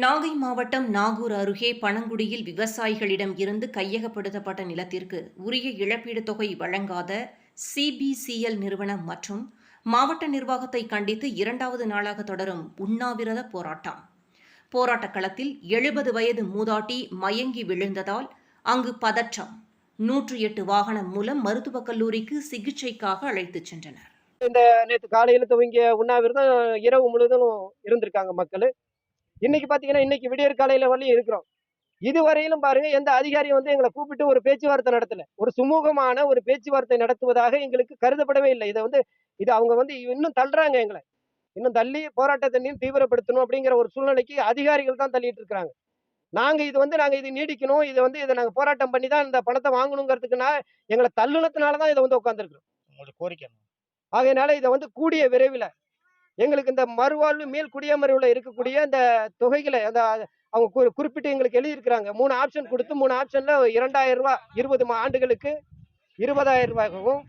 நாகை மாவட்டம் நாகூர் அருகே பனங்குடியில் விவசாயிகளிடம் இருந்து கையகப்படுத்தப்பட்ட நிலத்திற்கு உரிய இழப்பீடு தொகை வழங்காத சிபிசிஎல் நிறுவனம் மற்றும் மாவட்ட நிர்வாகத்தை கண்டித்து இரண்டாவது நாளாக தொடரும் உண்ணாவிரத போராட்டம். போராட்டக் களத்தில் எழுபது வயது மூதாட்டி மயங்கி விழுந்ததால் அங்கு பதற்றம். நூற்று எட்டு வாகனம் மூலம் மருத்துவக் கல்லூரிக்கு சிகிச்சைக்காக அழைத்துச் சென்றனர். நேற்று காலையில் துவங்கிய உண்ணாவிரதம் இரவு முழுவதும் இருந்திருக்காங்க மக்கள். இன்னைக்கு பாத்தீங்கன்னா இன்னைக்கு விடியற் காலையில வரலையும் இருக்கிறோம். இதுவரையிலும் பாருங்க எந்த அதிகாரியும் வந்து எங்களை கூப்பிட்டு ஒரு பேச்சுவார்த்தை நடத்தல. ஒரு சுமூகமான ஒரு பேச்சுவார்த்தை நடத்துவதாக எங்களுக்கு கருதப்படவே இல்லை. இதை வந்து இது அவங்க வந்து இன்னும் தள்ளுறாங்க எங்களை. இன்னும் தள்ளி போராட்டத்தை தீவிரப்படுத்தணும் அப்படிங்கிற ஒரு சூழ்நிலைக்கு அதிகாரிகள் தான் தள்ளிட்டு இருக்கிறாங்க. நாங்க இது வந்து நாங்க இது நீடிக்கணும். இதை வந்து இதை நாங்க போராட்டம் பண்ணி தான் இந்த பணத்தை வாங்கணுங்கிறதுக்குனா எங்களை தள்ளுனதுனால தான் இதை வந்து உட்காந்துருக்கோம் உங்களுடைய கோரிக்கை? ஆகையினால இதை வந்து கூடிய விரைவில் எங்களுக்கு இந்த மறுவாழ்வு மீள் குடியமர்வுல இருக்கக்கூடிய அந்த தொகைகளை அந்த அவங்க குறி- குறிப்பிட்டு எங்களுக்கு எழுதியிருக்கிறாங்க. மூணு ஆப்ஷன் கொடுத்து மூணு ஆப்ஷன்ல இரண்டாயிரம் ரூபாய் இருபது ஆண்டுகளுக்கு இருபதாயிரம் ரூபாய்க்கும்